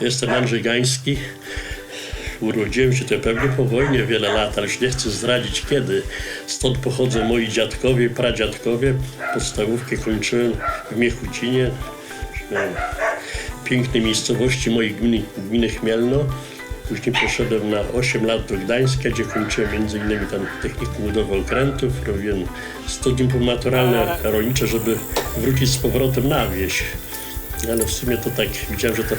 Jestem Andrzej Gański. Urodziłem się to pewnie po wojnie wiele lat, ale już nie chcę zdradzić kiedy. Stąd pochodzą moi dziadkowie, pradziadkowie. Podstawówkę kończyłem w Miechucinie, pięknej miejscowości mojej gminy, gminy Chmielno. Później poszedłem na 8 lat do Gdańska, gdzie kończyłem innymi tam technikum budowy okrętów, robiłem studium pomaturalne rolnicze, żeby wrócić z powrotem na wieś. Ale w sumie to tak widziałem, że to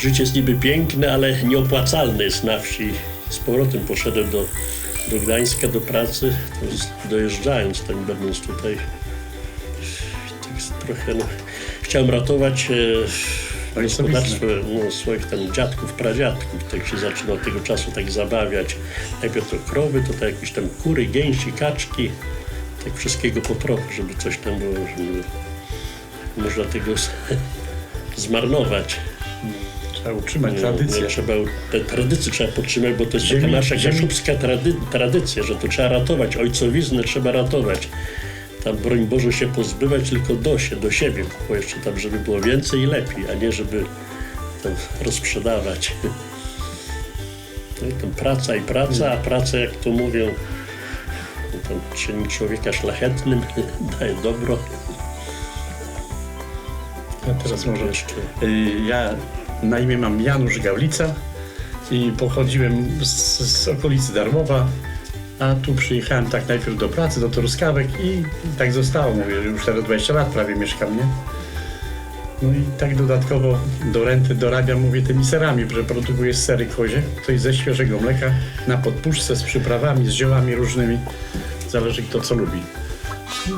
życie jest niby piękne, ale nieopłacalne jest na wsi. Z powrotem poszedłem do, do Gdańska do pracy, dojeżdżając tam będąc tutaj. Tak trochę no, chciałem ratować e, gospodarstwo no, swoich tam dziadków, pradziadków. Tak się zaczynał od tego czasu tak zabawiać. Najpierw to krowy, to tak jakieś tam kury, gęsi, kaczki. Tak wszystkiego po trochu, żeby coś tam było, żeby można tego zmarnować. Trzeba utrzymać Nie, tradycję. Nie, trzeba, te tradycje trzeba podtrzymać, bo to jest Ziemi- taka nasza kaszubska trady, tradycja, że to trzeba ratować, ojcowiznę trzeba ratować. Tam broń Boże się pozbywać tylko do się, do siebie, bo jeszcze tam, żeby było więcej i lepiej, a nie żeby tam rozprzedawać. No i tam praca i praca, a praca, jak to mówią, no tam czyni człowieka szlachetnym, daje dobro. Ja teraz może jeszcze? Y, Ja na imię mam Janusz Gaulica i pochodziłem z, z okolicy Darmowa, a tu przyjechałem tak najpierw do pracy, do Truskawek i tak zostało. Mówię, już teraz 20 lat prawie mieszkam, nie? No i tak dodatkowo do renty dorabiam, mówię, tymi serami, że produkuję sery kozie, to jest ze świeżego mleka, na podpuszce z przyprawami, z ziołami różnymi, zależy kto co lubi.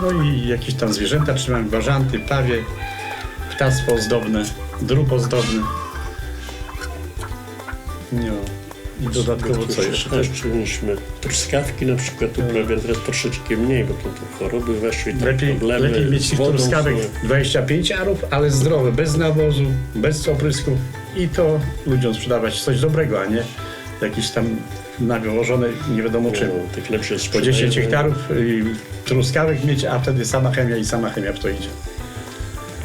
No i jakieś tam zwierzęta trzymam, bażanty, pawie, ptactwo ozdobne, drób ozdobny. No. I dodatkowo co jeszcze? Też czyniliśmy truskawki na przykład uprawiam teraz troszeczkę mniej, bo to, to choroby weszły, tam Lepiej, problemy lepiej mieć tych wodą truskawek są. 25 arów, ale zdrowe, bez nawozu, bez oprysków i to ludziom sprzedawać coś dobrego, a nie jakieś tam nawożone nie wiadomo czym. No, tak lepsze Po 10 sprzedajemy. hektarów y, truskawek mieć, a wtedy sama chemia i sama chemia w to idzie.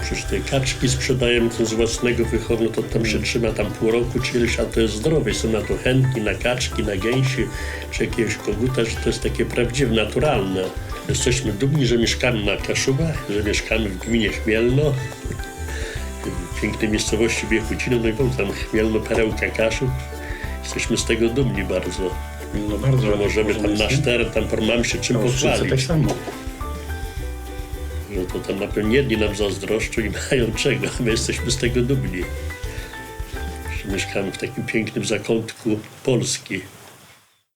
Przecież te kaczki sprzedajemy to z własnego wychowu, to tam się trzyma tam pół roku czy ileś, a to jest zdrowe. Są na to chętni, na kaczki, na gęsi, czy jakiegoś koguta, że to jest takie prawdziwe, naturalne. Jesteśmy dumni, że mieszkamy na Kaszubach, że mieszkamy w gminie Chmielno, w pięknej miejscowości Biechucino, no i tam Chmielno, perełka Kaszub. Jesteśmy z tego dumni bardzo, No bardzo możemy tam nie? teren, tam mamy się czym pochwalić. tak samo. Że to tam na pewno jedni nam zazdroszczą i mają czego, a my jesteśmy z tego dumni. Mieszkamy w takim pięknym zakątku Polski.